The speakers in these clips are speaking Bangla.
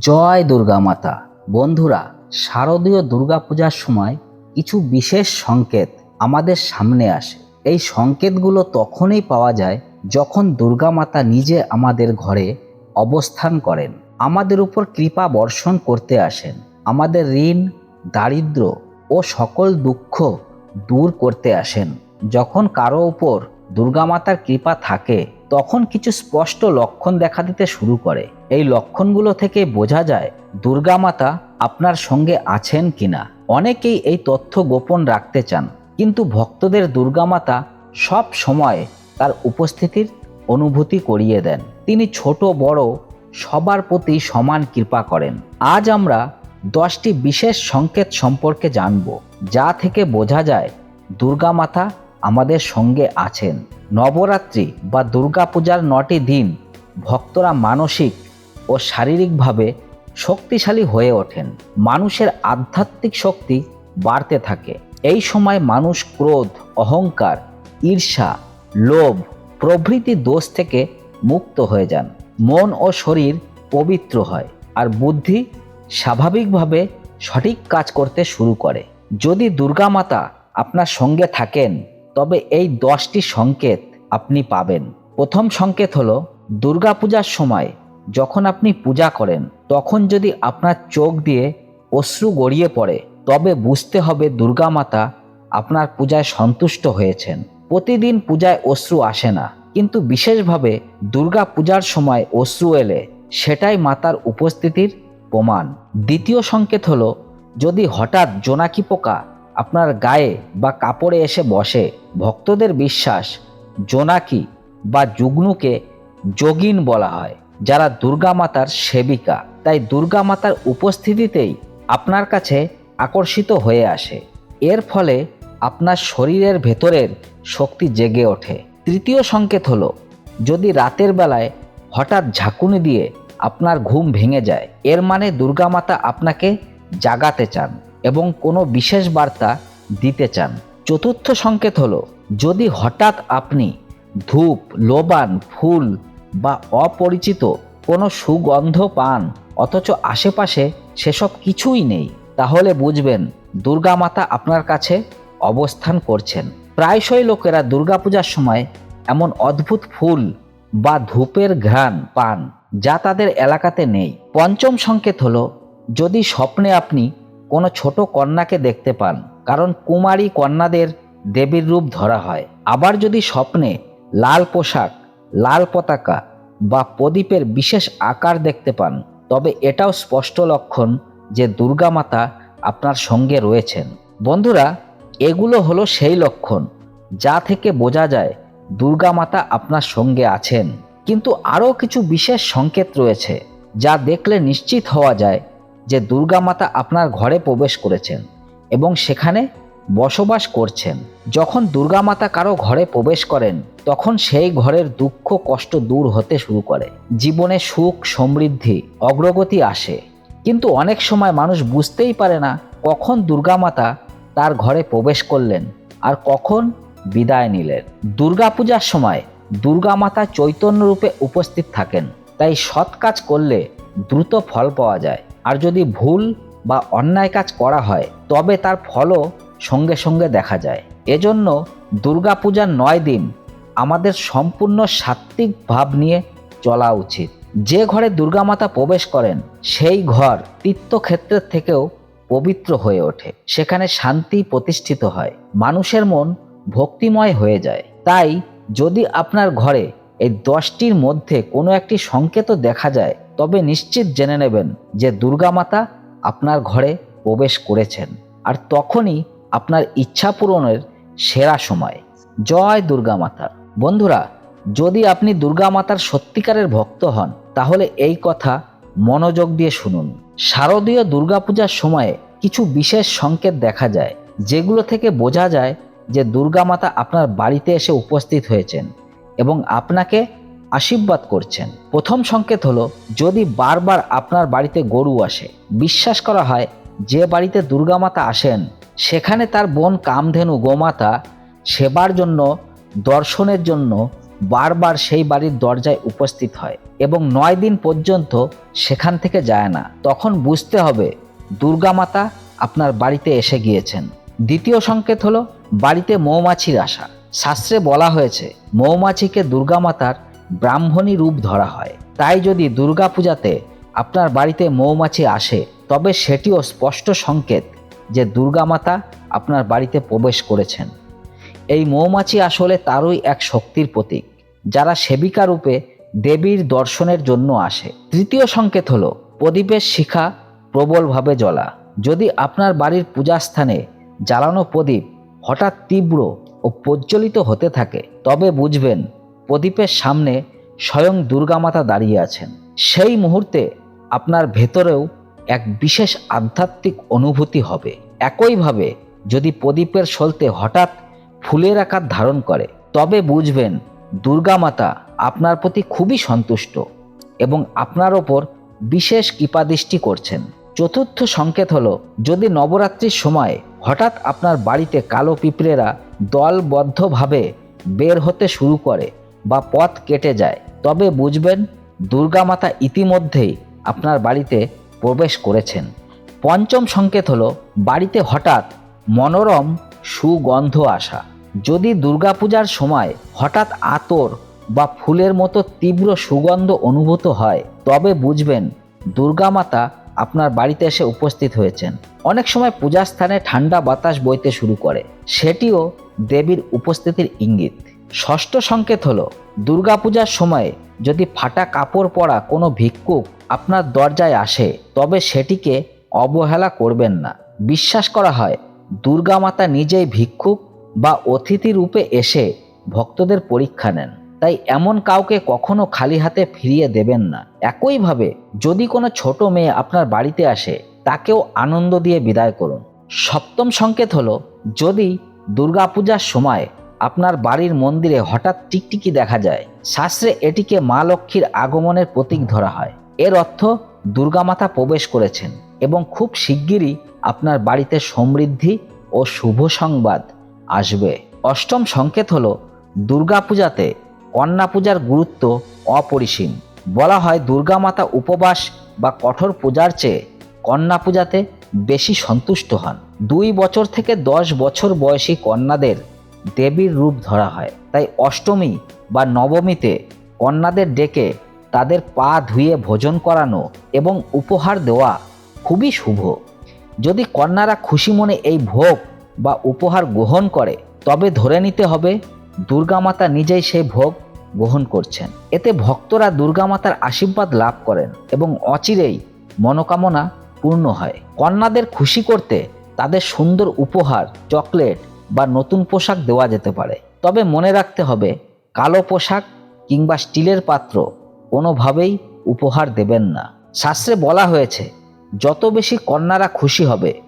জয় দুর্গা মাতা। বন্ধুরা, শারদীয় দুর্গাপূজার সময় কিছু বিশেষ সংকেত আমাদের সামনে আসে। এই সংকেতগুলো তখনই পাওয়া যায় যখন দুর্গা মাতা নিজে আমাদের ঘরে অবস্থান করেন। আমাদের উপর কৃপা বর্ষণ করতে আসেন। আমাদের ঋণ, দারিদ্র ও সকল দুঃখ দূর করতে আসেন। যখন কারও উপর দুর্গামাতার কৃপা থাকে তখন কিছু স্পষ্ট লক্ষণ দেখা দিতে শুরু করে। এই লক্ষণগুলো থেকে বোঝা যায় দুর্গামাতা আপনার সঙ্গে আছেন কিনা। অনেকেই এই তথ্য গোপন রাখতে চান, কিন্তু ভক্তদের দুর্গামাতা সব সময় তার উপস্থিতির অনুভূতি করিয়ে দেন। তিনি ছোট, বড়, সবার প্রতি সমান কৃপা করেন। আজ আমরা দশটি বিশেষ সংকেত সম্পর্কে জানব, যা থেকে বোঝা যায় দুর্গামাতা আমাদের সঙ্গে আছেন। নবরাত্রি বা দুর্গাপূজার নটি দিন ভক্তরা মানসিক ও শারীরিকভাবে শক্তিশালী হয়ে ওঠেন। মানুষের আধ্যাত্মিক শক্তি বাড়তে থাকে। এই সময় মানুষ ক্রোধ, অহংকার, ঈর্ষা, লোভ, প্রভৃতি দোষ থেকে মুক্ত হয়ে যান। মন ও শরীর পবিত্র হয় আর বুদ্ধি স্বাভাবিকভাবে সঠিক কাজ করতে শুরু করে। যদি দুর্গা মাতা আপনার সঙ্গে থাকেন তবে এই দশটি সংকেত আপনি পাবেন। প্রথম সংকেত হলো, দুর্গাপূজার সময় যখন আপনি পূজা করেন, তখন যদি আপনার চোখ দিয়ে অশ্রু গড়িয়ে পড়ে, তবে বুঝতে হবে দুর্গা মাতা আপনার পূজায় সন্তুষ্ট হয়েছেন। প্রতিদিন পূজায় অশ্রু আসে না, কিন্তু বিশেষভাবে দুর্গা পূজার সময় অশ্রু এলে সেটাই মাতার উপস্থিতির প্রমাণ। দ্বিতীয় সংকেত হলো, যদি হঠাৎ জোনাকি পোকা আপনার গায়ে বা কাপড়ে এসে বসে ভক্তদের বিশ্বাস জোনাকি বা যুগ্নুকে যোগিন বলা হয়, যারা দুর্গা মাতার সেবিকা। তাই দুর্গা মাতার উপস্থিতিতেই আপনার কাছে আকর্ষিত হয়ে আসে। এর ফলে আপনার শরীরের ভেতরের শক্তি জেগে ওঠে। তৃতীয় সংকেত হলো, যদি রাতের বেলায় হঠাৎ ঝাঁকুনি দিয়ে আপনার ঘুম ভেঙে যায়, এর মানে দুর্গা মাতা আপনাকে জাগাতে চান। এবং কোনো বিশেষ বার্তা দিতে চান। চতুর্থ সংকেত হলো, যদি হঠাৎ আপনি ধূপ, লোবান, ফুল বা অপরিচিত কোনো সুগন্ধ পান, অথচ আশেপাশে সেসব কিছুই নেই, তাহলে বুঝবেন দুর্গা মাতা আপনার কাছে অবস্থান করছেন। প্রায়শই লোকেরা দুর্গাপূজার সময় এমন অদ্ভুত ফুল বা ধূপের ঘ্রাণ পান, যা তাদের এলাকাতে নেই। পঞ্চম সংকেত হলো, যদি স্বপ্নে আপনি কোনো ছোট কন্যাকে দেখতে পান, কারণ কুমারী কন্যাদের দেবীর রূপ ধরা হয়। আবার যদি স্বপ্নে লাল পোশাক, লাল পতাকা বা প্রদীপের বিশেষ আকার দেখতে পান, তবে এটাও স্পষ্ট লক্ষণ যে দুর্গা মাতা আপনার সঙ্গে রয়েছেন। বন্ধুরা, এগুলো হলো সেই লক্ষণ যা থেকে বোঝা যায় দুর্গা মাতা আপনার সঙ্গে আছেন। কিন্তু আরও কিছু বিশেষ সংকেত রয়েছে যা দেখলে নিশ্চিত হওয়া যায় যে দুর্গা মাতা আপনার ঘরে প্রবেশ করেছেন এবং সেখানে বসবাস করছেন। যখন দুর্গা মাতা কারও ঘরে প্রবেশ করেন, তখন সেই ঘরের দুঃখ, কষ্ট দূর হতে শুরু করে। জীবনে সুখ, সমৃদ্ধি, অগ্রগতি আসে। কিন্তু অনেক সময় মানুষ বুঝতেই পারে না কখন দুর্গা মাতা তার ঘরে প্রবেশ করলেন আর কখন বিদায় নিলেন। দুর্গাপূজার সময় দুর্গা মাতা চৈতন্য রূপে উপস্থিত থাকেন, তাই সৎ কাজ করলে দ্রুত ফল পাওয়া যায়। আর যদি ভুল বা অন্যায় কাজ করা হয়, তবে তার ফলও সঙ্গে সঙ্গে দেখা যায়। এজন্য দুর্গাপূজার নয় দিন আমাদের সম্পূর্ণ সাত্ত্বিক ভাব নিয়ে চলা উচিত। যে ঘরে দুর্গামাতা প্রবেশ করেন, সেই ঘর তীর্থক্ষেত্রের থেকেও পবিত্র হয়ে ওঠে। সেখানে শান্তি প্রতিষ্ঠিত হয়। মানুষের মন ভক্তিময় হয়ে যায়। তাই যদি আপনার ঘরে এই দশটির মধ্যে কোনো একটি সংকেত দেখা যায় তবে নিশ্চিত জেনে নেবেন যে দুর্গামাতা আপনার ঘরে প্রবেশ করেছেন। আর তখনই আপনার ইচ্ছা পূরণের সেরা সময়। জয় দুর্গা মাতা বন্ধুরা, যদি আপনি দুর্গা মাতার সত্যিকারের ভক্ত হন, তাহলে এই কথা মনোযোগ দিয়ে শুনুন। শারদীয় দুর্গাপূজার সময়ে কিছু বিশেষ সংকেত দেখা যায়, যেগুলো থেকে বোঝা যায় যে দুর্গা মাতা আপনার বাড়িতে এসে উপস্থিত হয়েছেন এবং আপনাকে আশীর্বাদ করছেন। প্রথম সংকেত হলো, যদি বারবার আপনার বাড়িতে গরু আসে, বিশ্বাস করা হয় যে বাড়িতে দুর্গা মাতা আসেন, সেখানে তার বোন কামধেনু গোমাতা সেবার জন্য, দর্শনের জন্য বারবার সেই বাড়ির দরজায় উপস্থিত হয় এবং নয় দিন পর্যন্ত সেখান থেকে যায় না। তখন বুঝতে হবে, দুর্গামাতা আপনার বাড়িতে এসে গিয়েছেন। দ্বিতীয় সংকেত হলো, বাড়িতে মৌমাছির আসা। শাস্ত্রে বলা হয়েছে, মৌমাছিকে দুর্গামাতার ব্রাহ্মণী রূপ ধরা হয়। তাই যদি দুর্গাপূজাতে আপনার বাড়িতে মৌমাছি আসে, তবে সেটিও স্পষ্ট সংকেত যে দুর্গামাতা আপনার বাড়িতে প্রবেশ করেছেন। এই মৌমাছি আসলে তারই এক শক্তির প্রতীক, যারা সেবিকা রূপে দেবীর দর্শনের জন্য আসে। তৃতীয় সংকেত হলো, প্রদীপের শিখা প্রবলভাবে জ্বলা। যদি আপনার বাড়ির পূজাস্থানে জ্বালানো প্রদীপ হঠাৎ তীব্র ও প্রজ্বলিত হতে থাকে, তবে বুঝবেন প্রদীপের সামনে স্বয়ং দুর্গামাতা দাঁড়িয়ে আছেন। সেই মুহূর্তে আপনার ভেতরেও এক বিশেষ আধ্যাত্মিক অনুভূতি হবে। একইভাবে যদি প্রদীপের সলতে হঠাৎ ফুলের আকার ধারণ করে, তবে বুঝবেন দুর্গামাতা আপনার প্রতি খুবই সন্তুষ্ট এবং আপনার ওপর বিশেষ কৃপাদৃষ্টি করছেন। চতুর্থ সংকেত হলো, যদি নবরাত্রির সময় হঠাৎ আপনার বাড়িতে কালো পিঁপড়েরা দলবদ্ধভাবে বের হতে শুরু করে বা পথ কেটে যায়। তবে বুঝবেন দুর্গামাতা ইতিমধ্যেই আপনার বাড়িতে প্রবেশ করেছেন। পঞ্চম সংকেত হলো, বাড়িতে হঠাৎ মনোরম সুগন্ধ আসা। যদি দুর্গাপূজার সময় হঠাৎ আতর বা ফুলের মতো তীব্র সুগন্ধ অনুভূত হয়, তবে বুঝবেন দুর্গামাতা আপনার বাড়িতে এসে উপস্থিত হয়েছেন। অনেক সময় পূজার স্থানে ঠান্ডা বাতাস বইতে শুরু করে। সেটিও দেবীর উপস্থিতির ইঙ্গিত। ষষ্ঠ সংকেত হলো, দুর্গাপূজার সময় যদি ফাটা কাপড় পরা কোনো ভিক্ষুক আপনার দরজায় আসে, তবে সেটিকে অবহেলা করবেন না। বিশ্বাস করা হয়, দুর্গামাতা নিজেই ভিক্ষুক বা অতিথি রূপে এসে ভক্তদের পরীক্ষা নেন। তাই এমন কাউকে কখনো খালি হাতে ফিরিয়ে দেবেন না। একইভাবে যদি কোনো ছোট মেয়ে আপনার বাড়িতে আসে, তাকেও আনন্দ দিয়ে বিদায় করুন। সপ্তম সংকেত হলো, যদি দুর্গাপূজার সময় আপনার বাড়ির মন্দিরে হঠাৎ টিকটিকি দেখা যায়। শাস্ত্রে এটিকে মা লক্ষ্মীর আগমনের প্রতীক ধরা হয়। এর অর্থ দুর্গামাতা প্রবেশ করেছেন এবং খুব শিগগিরই আপনার বাড়িতে সমৃদ্ধি ও শুভ সংবাদ আসবে। অষ্টম সংকেত হলো, দুর্গাপূজাতে কন্যা পূজার গুরুত্ব অপরিসীম। বলা হয় দুর্গামাতা উপবাস বা কঠোর পূজার চেয়ে কন্যা পূজাতে বেশি সন্তুষ্ট হন। দুই বছর থেকে দশ বছর বয়সী কন্যাদের দেবীর রূপ ধরা হয়। তাই অষ্টমী বা নবমীতে কন্যাদের ডেকে তাদের পা ধুয়ে ভোজন করানো এবং উপহার দেওয়া খুবই শুভ। যদি কন্যারা খুশি মনে এই ভোগ বা উপহার গ্রহণ করে, তবে ধরে নিতে হবে দুর্গামাতা নিজেই সেই ভোগ গ্রহণ করছেন। এতে ভক্তরা দুর্গামাতার আশীর্বাদ লাভ করেন এবং অচিরেই মনোকামনা পূর্ণ হয়। কন্যাদের খুশি করতে তাদের সুন্দর উপহার, চকলেট বা নতুন পোশাক দেওয়া যেতে পারে। তবে মনে রাখতে হবে, কালো পোশাক কিংবা স্টিলের পাত্র কোনোভাবেই উপহার দেবেন না। শাস্ত্রে বলা হয়েছে, যত বেশি কন্যারা খুশি হবে,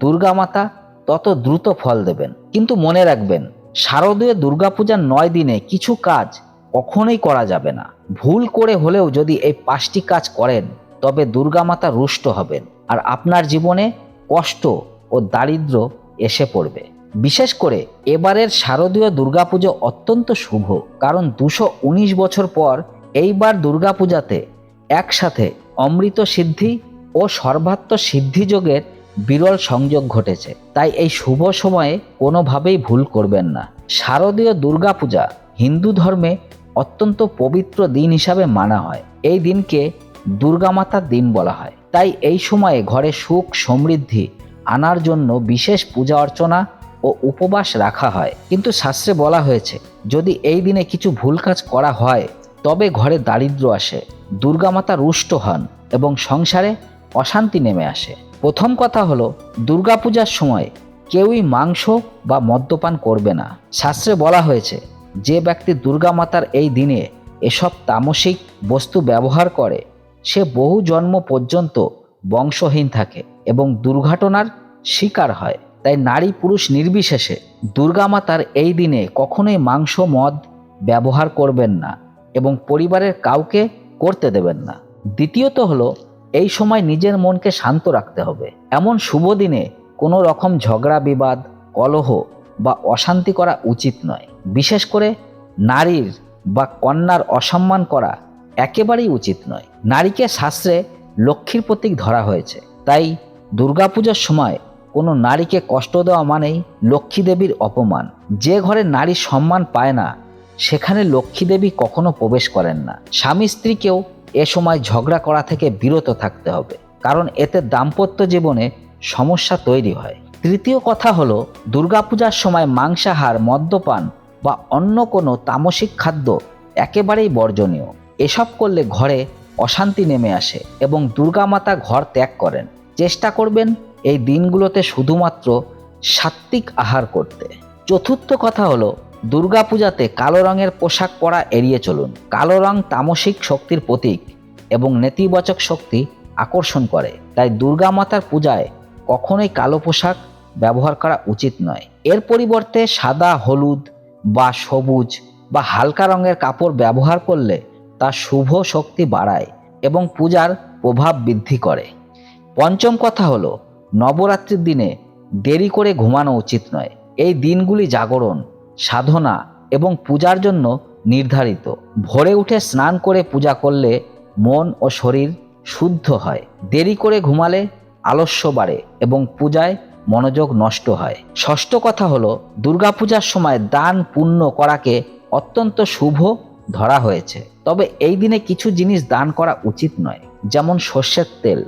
দুর্গামাতা তত দ্রুত ফল দেবেন। কিন্তু মনে রাখবেন, শারদীয় দুর্গাপূজার নয় দিনে কিছু কাজ কখনোই করা যাবে না। ভুল করে হলেও যদি এই পাঁচটি কাজ করেন, তবে দুর্গামাতা রুষ্ট হবেন। আর আপনার জীবনে কষ্ট ও দারিদ্র এসে পড়বে। বিশেষ করে এবারের শারদীয় দুর্গাপুজো অত্যন্ত শুভ, কারণ দুশো বছর পর এইবার দুর্গাপূজাতে একসাথে অমৃত সিদ্ধি ও সর্বাত্ম সিদ্ধিযোগের বিরল সংযোগ ঘটেছে। তাই এই শুভ সময়ে কোনোভাবেই ভুল করবেন না। শারদীয় দুর্গাপূজা হিন্দু ধর্মে অত্যন্ত পবিত্র দিন হিসাবে মানা হয়। এই দিনকে দুর্গামাতার দিন বলা হয়। তাই এই সময়ে ঘরে সুখ সমৃদ্ধি আনার জন্য বিশেষ পূজা অর্চনা ও উপবাস রাখা হয়। কিন্তু শাস্ত্রে বলা হয়েছে, যদি এই দিনে কিছু ভুল কাজ করা হয়, তবে ঘরে দারিদ্র আসে, দুর্গামাতা রুষ্ট হন এবং সংসারে অশান্তি নেমে আসে। প্রথম কথা হলো, দুর্গাপূজার সময় কেউই মাংস বা মদ্যপান করবে না। শাস্ত্রে বলা হয়েছে, যে ব্যক্তি দুর্গামাতার এই দিনে এসব তামসিক বস্তু ব্যবহার করে, সে বহু জন্ম পর্যন্ত বংশহীন থাকে এবং দুর্ঘটনার শিকার হয়। তাই নারী পুরুষ নির্বিশেষে দুর্গামাতার এই দিনে কখনোই মাংস, মদ ব্যবহার করবেন না এবং পরিবারের কাউকে করতে দেবেন না। দ্বিতীয়ত হলো, এই সময় নিজের মনকে শান্ত রাখতে হবে। এমন শুভ দিনে কোনো রকম ঝগড়া, বিবাদ, কলহ বা অশান্তি করা উচিত নয়। বিশেষ করে নারীর বা কন্যার অসম্মান করা একেবারেই উচিত নয়। নারীকে শাস্ত্রে লক্ষ্মীর প্রতীক ধরা হয়েছে। তাই দুর্গাপূজার সময় কোনো নারীকে কষ্ট দেওয়া মানেই লক্ষ্মী দেবীর অপমান। যে ঘরে নারী সম্মান পায় না, সেখানে লক্ষ্মী দেবী কখনো প্রবেশ করেন না। স্বামী স্ত্রীকেও এ সময় ঝগড়া করা থেকে বিরত থাকতে হবে, কারণ এতে দাম্পত্য জীবনে সমস্যা তৈরি হয়। তৃতীয় কথা হলো, দুর্গাপূজার সময় মাংসাহার, মদ্যপান বা অন্য কোনো তামসিক খাদ্য একেবারেই বর্জনীয়। এসব করলে ঘরে অশান্তি নেমে আসে এবং দুর্গামাতা ঘর ত্যাগ করেন। চেষ্টা করবেন এই দিনগুলোতে শুধুমাত্র সাত্ত্বিক আহার করতে। চতুর্থ কথা হলো, দুর্গাপূজাতে কালো রঙের পোশাক পরা এড়িয়ে চলুন। কালো রং তামসিক শক্তির প্রতীক এবং নেতিবাচক শক্তি আকর্ষণ করে। তাই দুর্গা মাতার পূজায় কখনোই কালো পোশাক ব্যবহার করা উচিত নয়। এর পরিবর্তে সাদা, হলুদ বা সবুজ বা হালকা রঙের কাপড় ব্যবহার করলে তা শুভ শক্তি বাড়ায় এবং পূজার প্রভাব বৃদ্ধি করে। পঞ্চম কথা হলো নবরাত্রির দিনে দেরি করে ঘুমানো উচিত নয়। এই দিনগুলি জাগরণ, সাধনা এবং পূজার জন্য নির্ধারিত। ভোরে উঠে স্নান করে পূজা করলে মন ও শরীর শুদ্ধ হয়। দেরি করে ঘুমালে আলস্য বাড়ে এবং পূজায় মনোযোগ নষ্ট হয়। ষষ্ঠ কথা হলো, দুর্গাপূজার সময় দান পুণ্য করাকে অত্যন্ত শুভ ধরা হয়েছে। তবে এই দিনে কিছু জিনিস দান করা উচিত নয়, যেমন সর্ষের তেল,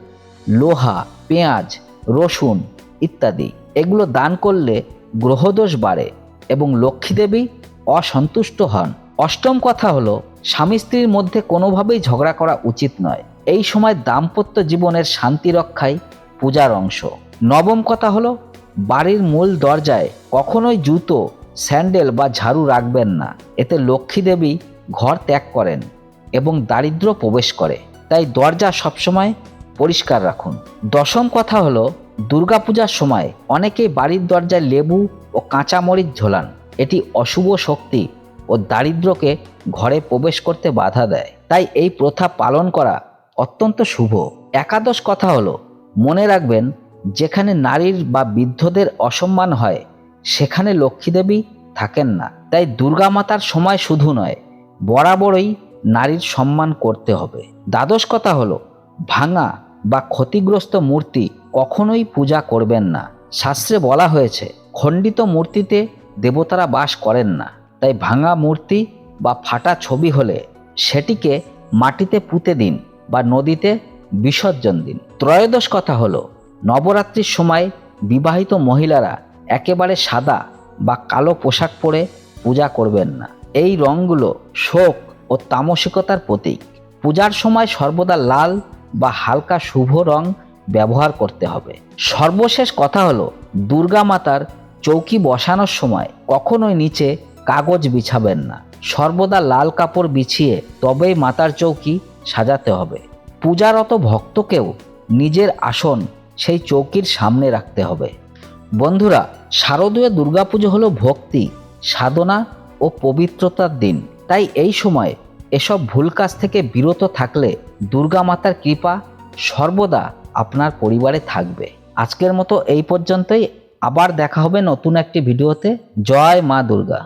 লোহা, পেঁয়াজ রসুন ইত্যাদি। এগুলো দান করলে গ্রহদোষ বাড়ে এবং লক্ষ্মীদেবী অসন্তুষ্ট হন। অষ্টম কথা হলো, স্বামী স্ত্রীর মধ্যে কোনোভাবেই ঝগড়া করা উচিত নয়। এই সময় দাম্পত্য জীবনের শান্তি রক্ষাই পূজার অংশ। নবম কথা হলো, বাড়ির মূল দরজায় কখনোই জুতো, স্যান্ডেল বা ঝাড়ু রাখবেন না। এতে লক্ষ্মী দেবী ঘর ত্যাগ করেন এবং দারিদ্র প্রবেশ করে। তাই দরজা সবসময় পরিষ্কার রাখুন। দশম কথা হলো, দুর্গাপূজার সময় অনেকেই বাড়ির দরজায় লেবু ও কাঁচামরিচ ঝোলান। এটি অশুভ শক্তি ও দারিদ্র্যকে ঘরে প্রবেশ করতে বাধা দেয়। তাই এই প্রথা পালন করা অত্যন্ত শুভ। একাদশ কথা হলো, মনে রাখবেন, যেখানে নারীর বা বৃদ্ধদের অসম্মান হয়, সেখানে লক্ষ্মীদেবী থাকেন না। তাই দুর্গা মাতার সময় শুধু নয়, বরাবরই নারীর সম্মান করতে হবে। দ্বাদশ কথা হলো, ভাঙা বা ক্ষতিগ্রস্ত মূর্তি কখনোই পূজা করবেন না। শাস্ত্রে বলা হয়েছে, খণ্ডিত মূর্তিতে দেবতারা বাস করেন না। তাই ভাঙা মূর্তি বা ফাটা ছবি হলে সেটিকে মাটিতে পুঁতে দিন বা নদীতে বিসর্জন দিন। ত্রয়োদশ কথা হলো, নবরাত্রির সময় বিবাহিত মহিলারা একেবারে সাদা বা কালো পোশাক পরে পূজা করবেন না। এই রঙগুলো শোক ও তামসিকতার প্রতীক। পূজার সময় সর্বদা লাল বা হালকা শুভ রং ব্যবহার করতে হবে। সর্বশেষ কথা হলো, দুর্গা মাতার চৌকি বসানোর সময় কখনোই নিচে কাগজ বিছাবেন না। সর্বদা লাল কাপড় বিছিয়ে তবেই মাতার চৌকি সাজাতে হবে। পূজারত ভক্তকেও নিজের আসন সেই চৌকির সামনে রাখতে হবে। বন্ধুরা, শারদীয় দুর্গাপুজো হলো ভক্তি, সাধনা ও পবিত্রতার দিন। তাই এই সময় এসব ভুল কাজ থেকে বিরত থাকলে দুর্গা মাতার কৃপা সর্বদা আপনার পরিবারে থাকবে। আজকের মতো এই পর্যন্তই। আবার দেখা হবে নতুন একটি ভিডিওতে। জয় মা দুর্গা।